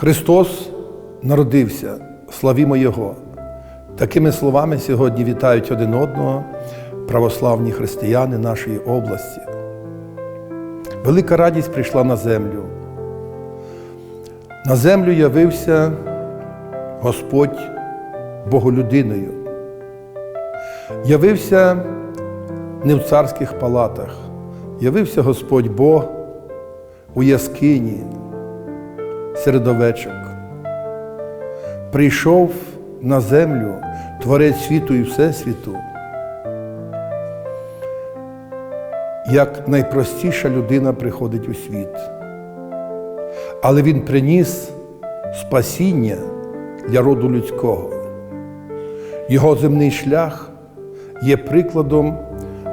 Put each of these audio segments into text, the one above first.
Христос народився, славімо Його. Такими словами сьогодні вітають один одного православні християни нашої області. Велика радість прийшла на землю. На землю явився Господь Боголюдиною. Явився не в царських палатах, явився Господь Бог у яскині серед овечок. Прийшов на землю Творець світу і Всесвіту, як найпростіша людина приходить у світ. Але Він приніс спасіння для роду людського. Його земний шлях є прикладом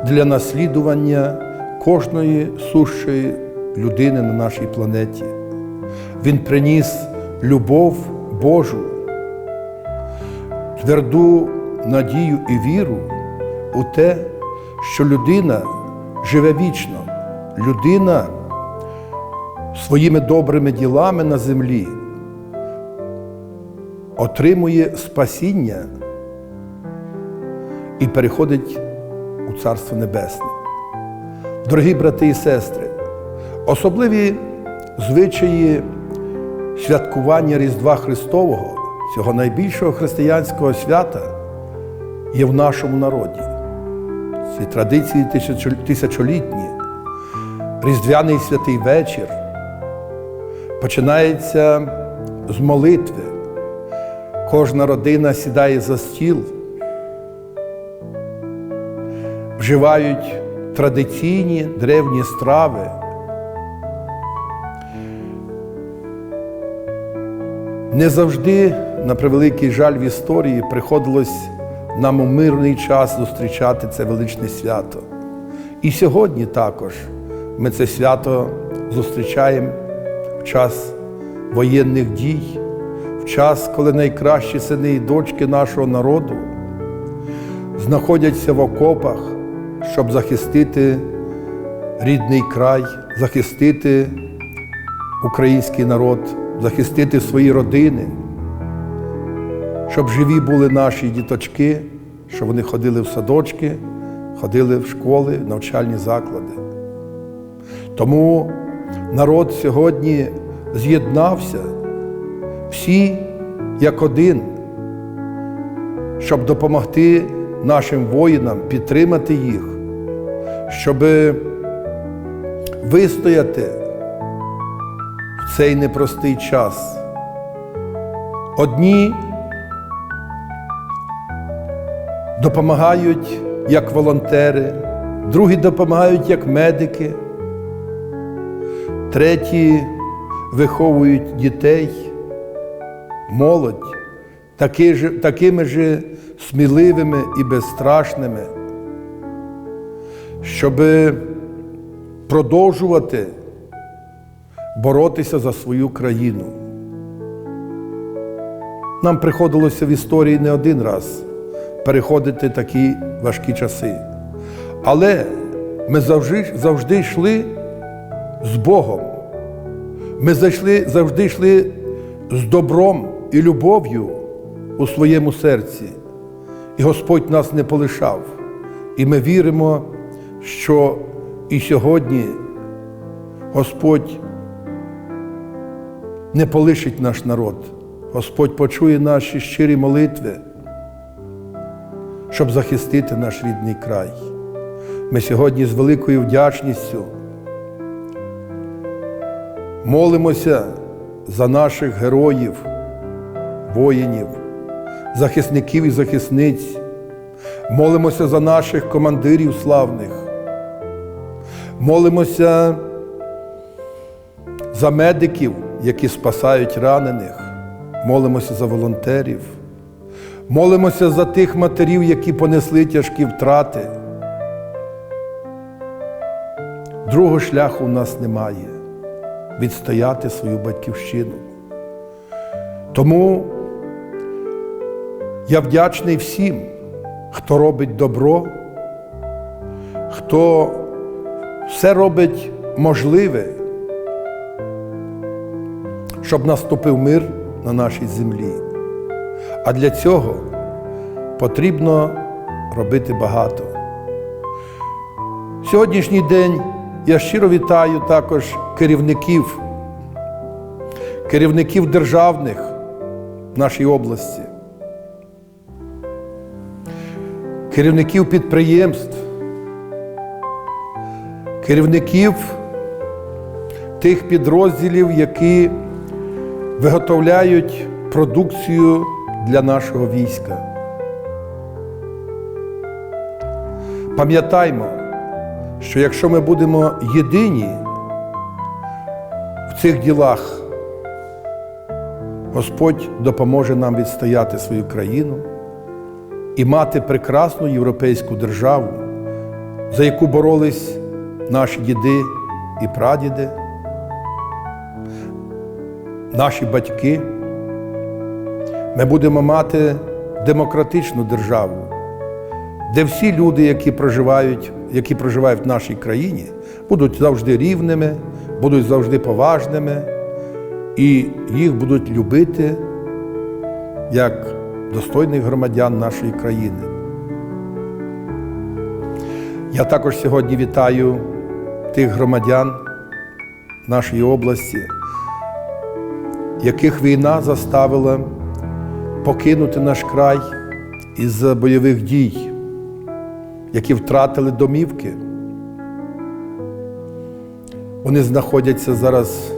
для наслідування кожної сущої людини на нашій планеті. Він приніс любов Божу, тверду надію і віру у те, що людина живе вічно, людина своїми добрими ділами на землі отримує спасіння і переходить у Царство Небесне. Дорогі брати і сестри, особливі звичаї святкування Різдва Христового, цього найбільшого християнського свята, є в нашому народі. Ці традиції тисячолітні, Різдвяний святий вечір починається з молитви. Кожна родина сідає за стіл, вживають традиційні древні страви. Не завжди, на превеликий жаль в історії, приходилось нам у мирний час зустрічати це величне свято. І сьогодні також ми це свято зустрічаємо в час воєнних дій, в час, коли найкращі сини і дочки нашого народу знаходяться в окопах, щоб захистити рідний край, захистити український народ, захистити свої родини, щоб живі були наші діточки, щоб вони ходили в садочки, ходили в школи, навчальні заклади. Тому народ сьогодні з'єднався всі як один, щоб допомогти нашим воїнам, підтримати їх, щоб вистояти цей непростий час. Одні допомагають як волонтери, другі допомагають як медики, треті виховують дітей, молодь такими ж сміливими і безстрашними, щоб продовжувати боротися за свою країну. Нам приходилося в історії не один раз переходити такі важкі часи. Але ми завжди, завжди йшли з Богом. Ми зайшли, завжди йшли з добром і любов'ю у своєму серці. І Господь нас не полишав. І ми віримо, що і сьогодні Господь не полишить наш народ. Господь почує наші щирі молитви, щоб захистити наш рідний край. Ми сьогодні з великою вдячністю молимося за наших героїв, воїнів, захисників і захисниць, молимося за наших командирів славних, молимося за медиків, які спасають ранених, молимося за волонтерів, молимося за тих матерів, які понесли тяжкі втрати. Другого шляху у нас немає відстояти свою батьківщину. Тому я вдячний всім, хто робить добро, хто все робить можливе, щоб наступив мир на нашій землі. А для цього потрібно робити багато. Сьогоднішній день я щиро вітаю також керівників, керівників державних в нашій області, керівників підприємств, керівників тих підрозділів, які виготовляють продукцію для нашого війська. Пам'ятаймо, що якщо ми будемо єдині в цих ділах, Господь допоможе нам відстояти свою країну і мати прекрасну європейську державу, за яку боролись наші діди і прадіди, наші батьки. Ми будемо мати демократичну державу, де всі люди, які проживають, які проживають в нашій країні, будуть завжди рівними, будуть завжди поважними і їх будуть любити як достойних громадян нашої країни. Я також сьогодні вітаю тих громадян нашої області, яких війна заставила покинути наш край із бойових дій, які втратили домівки. Вони знаходяться зараз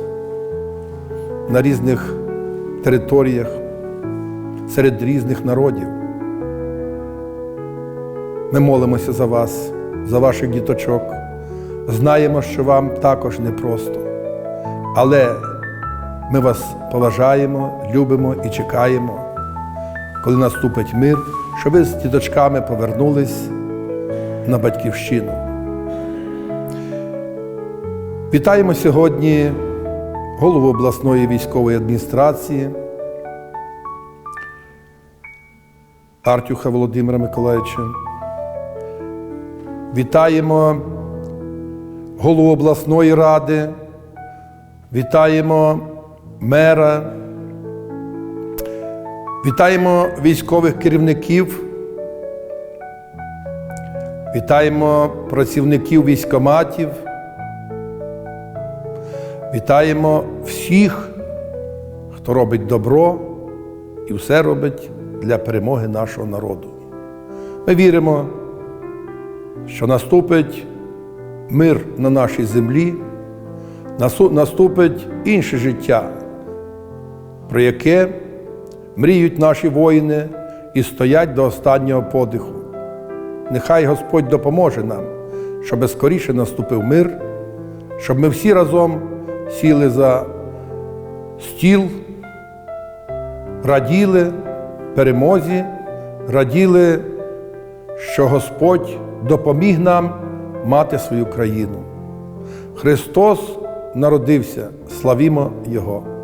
на різних територіях, серед різних народів. Ми молимося за вас, за ваших діточок. Знаємо, що вам також непросто. Але ми вас поважаємо, любимо і чекаємо, коли наступить мир, щоб ви з діточками повернулись на батьківщину. Вітаємо сьогодні голову обласної військової адміністрації Артюха Володимира Миколаївича. Вітаємо голову обласної ради, вітаємо мера, вітаємо військових керівників, вітаємо працівників військоматів. Вітаємо всіх, хто робить добро і все робить для перемоги нашого народу. Ми віримо, що наступить мир на нашій землі, наступить інше життя, про яке мріють наші воїни і стоять до останнього подиху. Нехай Господь допоможе нам, щоб скоріше наступив мир, щоб ми всі разом сіли за стіл, раділи перемозі, раділи, що Господь допоміг нам мати свою країну. Христос народився, славімо Його!